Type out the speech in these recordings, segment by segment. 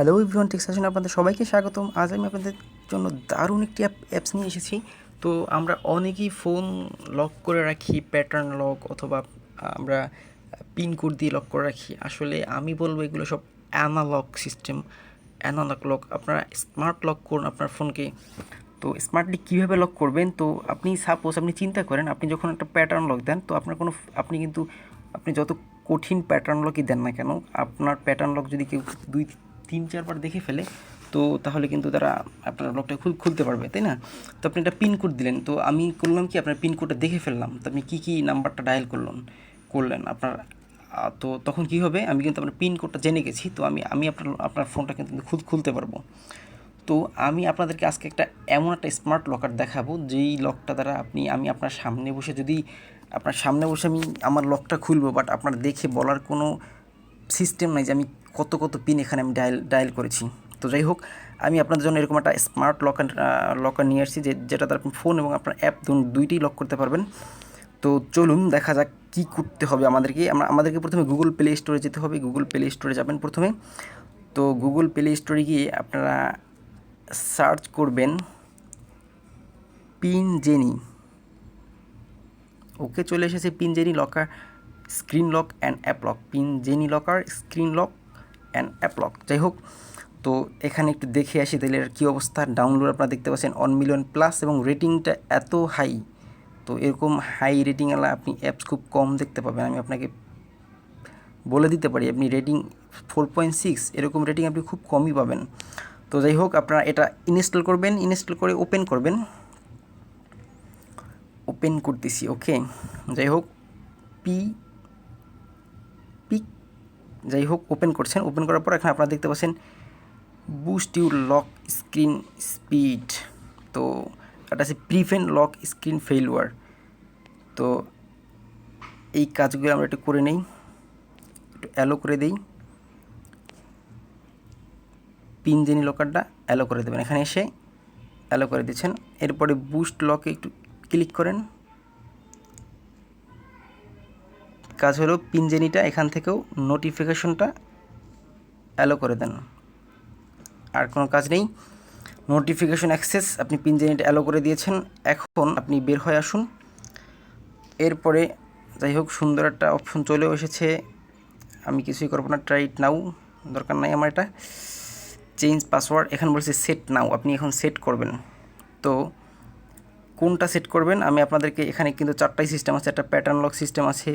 Hello everyone text session আপনাদের সবাইকে স্বাগতম। আজ আমি আপনাদের জন্য দারুণ একটি অ্যাপস নিয়ে এসেছি। তো আমরা অনেকেই ফোন লক করে রাখি প্যাটার্ন লক অথবা আমরা পিন কোড দিয়ে লক করে রাখি। আসলে আমি বলব এগুলো সব অ্যানালগ সিস্টেম অ্যানালগ লক আপনারা স্মার্ট লক করুন আপনার ফোনকে তো স্মার্টলি কীভাবে লক করবেন? তো আপনি সাপোজ আপনি চিন্তা করেন, আপনি যখন একটা প্যাটার্ন লক দেন, তো আপনার কোনো, আপনি কিন্তু, আপনি যত কঠিন প্যাটার্ন লকই দেন না কেন, আপনার প্যাটার্ন লক যদি কেউ দুই তিন, চারবার দেখে ফেলে, তো তাহলে কিন্তু তারা আপনার লকটা খুল, খুলতে পারবে, তাই না? তো আপনি একটা পিন কোড দিলেন, তো আমি করলাম কি, আপনার পিন কোডটা দেখে ফেললাম, তো আপনি কী কী নাম্বারটা ডায়াল করলেন করলেন আপনার তো তখন কি হবে, আমি কিন্তু আপনার পিন কোডটা জেনে গেছি, তো আমি আমি আপনার আপনার ফোনটা কিন্তু খুল, খুলতে পারব। তো আমি আপনাদেরকে আজকে একটা এমন একটা স্মার্ট লকার দেখাবো, যেই লকটা দ্বারা আপনি, আমি আপনার সামনে বসে যদি, আপনার সামনে বসে আমি, আমার লকটা খুলবো বাট আপনার দেখে বলার কোনো সিস্টেম নাই যে আমি কত কত পিন এখানে আমি ডায়াল ডায়াল করেছি। তো যাই হোক, আমি আপনাদের জন্য এরকম একটা স্মার্ট লকার লকার নিয়ে আসছি যে যেটা দ্বারা আপনি ফোন এবং আপনার অ্যাপ দুইটাই লক করতে পারবেন। তো চলুন দেখা যাক কী করতে হবে আমাদেরকে। আমরা, আমাদেরকে প্রথমে গুগল প্লে স্টোরে যেতে হবে। গুগল প্লে স্টোরে যাবেন প্রথমে। তো গুগল প্লে স্টোরে গিয়ে আপনারা সার্চ করবেন পিন জেনি ওকে চলে এসেছে pin jenny locker screen lock and app lock pin jenny locker screen lock and app lock যাই হোক তো এখানে একটু দেখে আসি তাহলে কী অবস্থা। ডাউনলোড আপনারা দেখতে পাচ্ছেন ওয়ান মিলিয়ন প্লাস এবং রেটিংটা এত হাই তো এরকম হাই রেটিংওয়ালা আপনি অ্যাপস খুব কম দেখতে পাবেন। আমি আপনাকে বলে দিতে পারি, আপনি রেটিং ফোর পয়েন্ট সিক্স এরকম রেটিং আপনি খুব কমই পাবেন। তো যাই হোক আপনারা এটা ইনস্টল করবেন ইনস্টল করে ওপেন করবেন। ওপেন করতেছি ওকে যাই হোক পি যাই হোক ওপেন করছেন। ওপেন করার পর এখানে আপনারা দেখতে পাচ্ছেন boost your lock screen speed তো এটা আছে প্রিভেন্ট লক স্ক্রিন ফেইলুয়ার তো এই কাজগুলো আমরা একটু করে নেই। একটু অ্যালো করে দিই। পিন জেনি লকারটা অ্যালো করে দেবেন। এখানে এসে অ্যালো করে দিচ্ছেন। এরপরে বুস্ট লকে একটু ক্লিক করেন। কাজ হলো পিনজেনিটা এখান থেকেও নোটিফিকেশনটা অ্যালো করে দেন। আর কোনো কাজ নেই। নোটিফিকেশন অ্যাক্সেস আপনি পিনজেনিটা অ্যালো করে দিয়েছেন। এখন আপনি বের হয়ে আসুন। এরপরে যাই হোক, সুন্দর একটা অপশন চলেও এসেছে। আমি কিছুই করব না। ট্রাই ইট নাও দরকার নাই আমার এটা। চেঞ্জ পাসওয়ার্ড এখানে বলছে সেট নাও আপনি এখন সেট করবেন। তো কোনটা সেট করবেন, আমি আপনাদেরকে এখানে কিন্তু চারটাই সিস্টেম আছে, একটা প্যাটার্ন লক সিস্টেম আছে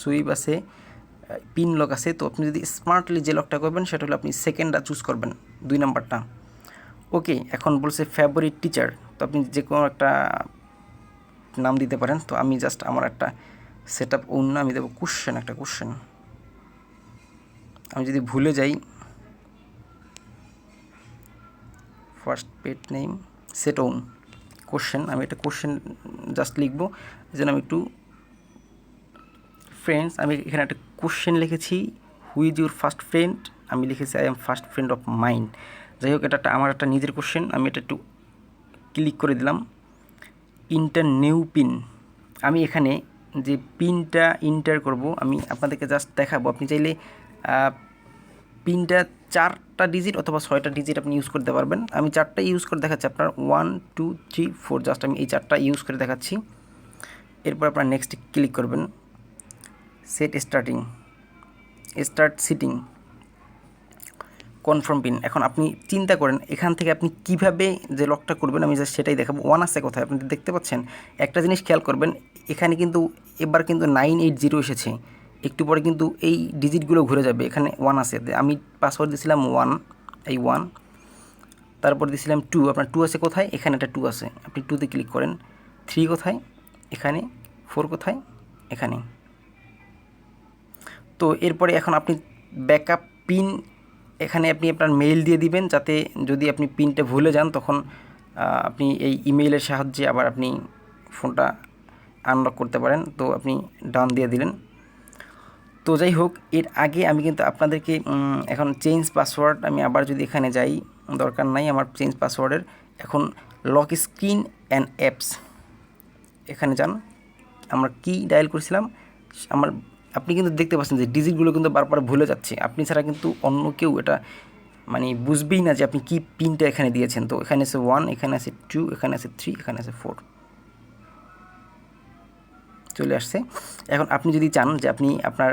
সুইপ আছে পিন লক আছে, তো আপনি যদি স্মার্টলি যে লকটা করবেন, সেটা হলো আপনি সেকেন্ডটা চুজ করবেন, দুই নাম্বারটা। ওকে এখন বলছে ফেভারিট টিচার তো আপনি যে কোনো একটা নাম দিতে পারেন, তো আমি জাস্ট আমার একটা সেট আপ অন্য, আমি দেবো কোশ্চেন একটা কোশ্চেন আমি যদি ভুলে যাই first pet name set own question আমি একটা কোশ্চেন জাস্ট লিখব জন্য আমি একটু ফ্রেন্ডস আমি এখানে একটা কোশ্চেন লিখেছি who is your first friend আমি লিখেছি I am first friend of mind যাই হোক, এটা আমার একটা নিজের কোশ্চেন আমি এটা একটু ক্লিক করে দিলাম। ইন্টার নিউ পিন আমি এখানে যে পিনটা ইন্টার করব, আমি আপনাদেরকে জাস্ট দেখাবো। আপনি চাইলে পিনটা চারটা ডিজিট অথবা ছয়টা ডিজিট আপনি ইউজ করতে পারবেন। আমি চারটা ইউজ করে দেখাচ্ছি আপনার। One two three four just আমি এই চারটা ইউজ করে দেখাচ্ছি। এরপর আপনার নেক্সট ক্লিক করবেন। Set starting start sitting confirm pin এখন আপনি চিন্তা করেন, এখান থেকে আপনি কীভাবে যে লকটা করবেন, আমি জাস্ট সেটাই দেখাবো। ওয়ান আছে কোথায়? আপনি দেখতে পাচ্ছেন? একটা জিনিস খেয়াল করবেন, এখানে কিন্তু এবার কিন্তু নাইন এইট জিরো এসেছে। একটু পরে কিন্তু এই ডিজিটগুলো ঘুরে যাবে, এখানে ওয়ান আছে। আমি পাসওয়ার্ড দিয়েছিলাম ওয়ান এই ওয়ান তারপর দিয়েছিলাম টু আপনার টু আছে কোথায়? এখানে একটা টু আছে। আপনি টুতে ক্লিক করেন থ্রি কোথায়? এখানে ফোর কোথায়? এখানে। তো এরপরে এখন আপনি ব্যাকআপ পিন এখানে আপনি আপনার মেইল দিয়ে দিবেন, যাতে যদি আপনি পিনটা ভুলে যান, তখন আপনি এই ইমেইলের সাহায্যে আবার আপনি ফোনটা আনলক করতে পারেন। তো আপনি ডান দিয়ে দিলেন। তো যাই হোক, এর আগে আমি কিন্তু আপনাদেরকে এখন চেঞ্জ পাসওয়ার্ড আমি আবার যদি এখানে যাই, দরকার নাই আমার চেঞ্জ পাসওয়ার্ডের এখন লক স্ক্রিন অ্যান্ড অ্যাপস এখানে যান, আমরা কি ডায়াল করেছিলাম? আমার, আপনি কিন্তু দেখতে পাচ্ছেন যে ডিজিটগুলো কিন্তু বারবার ভুলে যাচ্ছে। আপনি ছাড়া কিন্তু অন্য কেউ এটা মানে বুঝবেই না যে আপনি কি পিনটা এখানে দিয়েছেন। তো এখানে আছে ওয়ান এখানে আছে টু এখানে আছে থ্রি এখানে আছে ফোর চলে আসছে। এখন আপনি যদি চান যে আপনি আপনার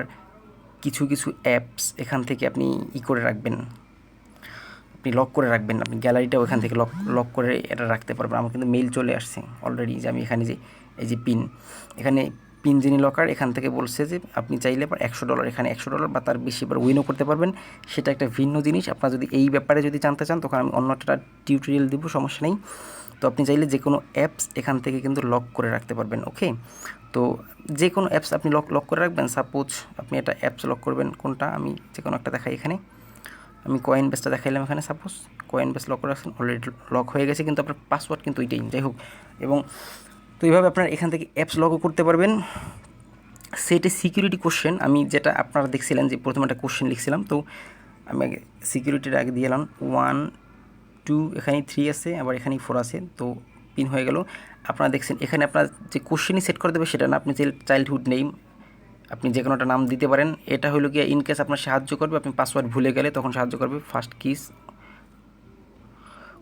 কিছু কিছু অ্যাপস এখান থেকে আপনি ই করে রাখবেন, আপনি লক করে রাখবেন, আপনি গ্যালারিটাও এখান থেকে লক লক করে এটা রাখতে পারবেন। আমার কিন্তু মেইল চলে আসছে অলরেডি যে আমি এখানে যে, এই যে পিন এখানে পিন যিনি লকার এখান থেকে বলছে যে আপনি চাইলে একশো ডলার এখানে একশো ডলার বা তার বেশি এবার উইনও করতে পারবেন। সেটা একটা ভিন্ন জিনিস। আপনার যদি এই ব্যাপারে যদি জানতে চান, তখন আমি অন্য একটা টিউটোরিয়াল দেবো, সমস্যা নেই। তো আপনি চাইলে যে কোনো অ্যাপস এখান থেকে কিন্তু লক করে রাখতে পারবেন ওকে তো যে কোনো অ্যাপস আপনি লক লক করে রাখবেন। সাপোজ আপনি একটা অ্যাপস লক করবেন, কোনটা? আমি যে কোনো একটা দেখাই এখানে। আমি কয়েন বেসটা দেখাইলাম এখানে সাপোজ কয়েন বেস লক করে রাখছেন অলরেডি লক হয়ে গেছে, কিন্তু আপনার পাসওয়ার্ড কিন্তু ওইটাই। যাই হোক, এবং তো এইভাবে আপনার এখান থেকে অ্যাপস লগও করতে পারবেন। সেটে সিকিউরিটি কোশ্চেন আমি যেটা আপনারা দেখছিলেন যে প্রথমে একটা কোশ্চেন লিখছিলাম, তো আমি আগে সিকিউরিটির আগে দিয়ে এলাম। ওয়ান টু এখানে থ্রি আছে, আবার এখানেই ফোর আছে, তো পিন হয়ে গেল। আপনারা দেখছেন, এখানে আপনার যে কোশ্চেনই সেট করে দেবে সেটা না, আপনি যে চাইল্ডহুড নেম আপনি যে কোনো একটা নাম দিতে পারেন, এটা হলো গিয়ে ইন কেস আপনার সাহায্য করবে, আপনি পাসওয়ার্ড ভুলে গেলে তখন সাহায্য করবে first kiss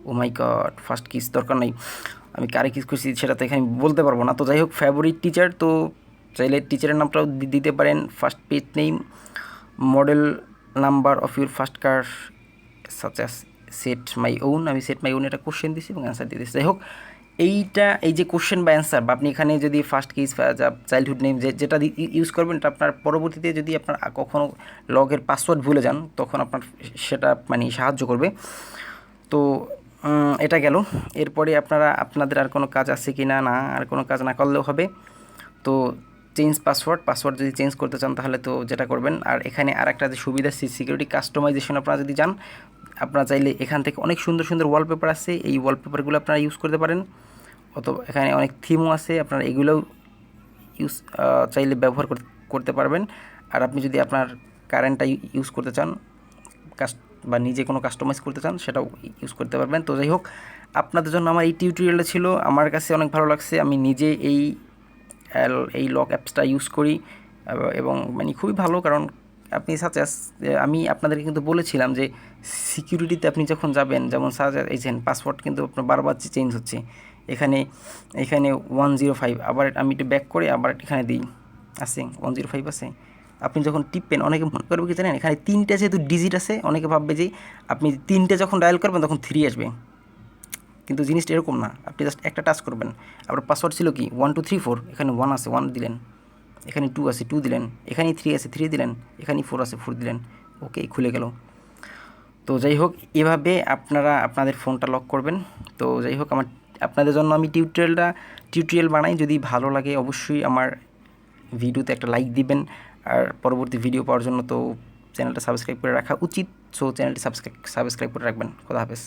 oh my god first kiss দরকার নেই। আমি কারে কিস করছি সেটা তো এখানে বলতে পারব না। তো যাই হোক ফেভারিট টিচার তো চাইলে টিচারের নামটাও দিতে পারেন first page name model number of your first car such set my own আমি সেট মাই ওন এটা কোশ্চেন দিছি এবং অ্যান্সার দিয়ে দিচ্ছি যাই হোক এইটা, এই যে কোশ্চেন বা অ্যান্সার বা আপনি এখানে যদি ফার্স্ট কিস চাইল্ডহুড নেম যেটা ইউজ করবেন আপনার পরবর্তীতে যদি আপনার কখনও লগের পাসওয়ার্ড ভুলে যান, তখন আপনার সেটা মানে সাহায্য করবে। তো এটা গেল। এরপরে আপনারা, আপনাদের আর কোনো কাজ আছে কি না না আর কোনো কাজ না করলেও হবে। তো চেঞ্জ পাসওয়ার্ড পাসওয়ার্ড যদি চেঞ্জ করতে চান, তাহলে তো যেটা করবেন। আর এখানে আর একটা যে সুবিধা সিকিউরিটি কাস্টমাইজেশন আপনারা যদি যান, আপনারা চাইলে এখান থেকে অনেক সুন্দর সুন্দর ওয়ালপেপার আছে। এই ওয়ালপেপারগুলো আপনারা ইউজ করতে পারেন। অথবা এখানে অনেক থিমও আছে, আপনারা এগুলোও ইউজ চাইলে ব্যবহার কর- করতে পারবেন। আর আপনি যদি আপনার কারেন্টটা ইউজ করতে চান কাস্ট বা নিজে কোনো কাস্টমাইজ করতে চান, সেটাও ইউজ করতে পারবেন। তো যাই হোক, আপনাদের জন্য আমার এই টিউটোরিয়ালটা ছিল। আমার কাছে অনেক ভালো লাগছে। আমি নিজে এই এই লক অ্যাপসটা ইউজ করি। এবং মানে খুবই ভালো, কারণ আপনি সাচাস আমি আপনাদেরকে কিন্তু বলেছিলাম যে সিকিউরিটিতে আপনি যখন যাবেন, যেমন সাজ এই পাসওয়ার্ড কিন্তু আপনার বারবার চেঞ্জ হচ্ছে। এখানে এখানে ওয়ান জিরো ফাইভ আবার আমি একটু ব্যাক করে আবার এখানে দিই। আছে? ওয়ান জিরো ফাইভ আছে? আপনি যখন টিপবেন, অনেকে মনে করবে কি জানেন? এখানে তিনটে যেহেতু ডিজিট আছে, অনেকে ভাববে যে আপনি তিনটে যখন ডায়াল করবেন, তখন থ্রি আসবে। কিন্তু জিনিসটা এরকম না। আপনি জাস্ট একটা টাচ করবেন। আবার পাসওয়ার্ড ছিল কি? ওয়ান টু থ্রি ফোর এখানে ওয়ান আছে ওয়ান দিলেন। এখানে টু আছে টু দিলেন। এখানেই থ্রি আছে থ্রি দিলেন। এখানেই ফোর আছে ফোর দিলেন। ওকে খুলে গেল। তো যাই হোক, এভাবে আপনারা, আপনাদের ফোনটা লক করবেন। তো যাই হোক, আমার আপনাদের জন্য আমি টিউটোরিয়ালটা টিউটোরিয়াল বানাই। যদি ভালো লাগে অবশ্যই আমার ভিডিওতে একটা লাইক দিবেন। আর পরবর্তী ভিডিও পাওয়ার জন্য তো চ্যানেলটা সাবস্ক্রাইব করে রাখা উচিত। সো চ্যানেলটি সাবস্ক্রাইব সাবস্ক্রাইব করে রাখবেন। খোদা হাফেজ।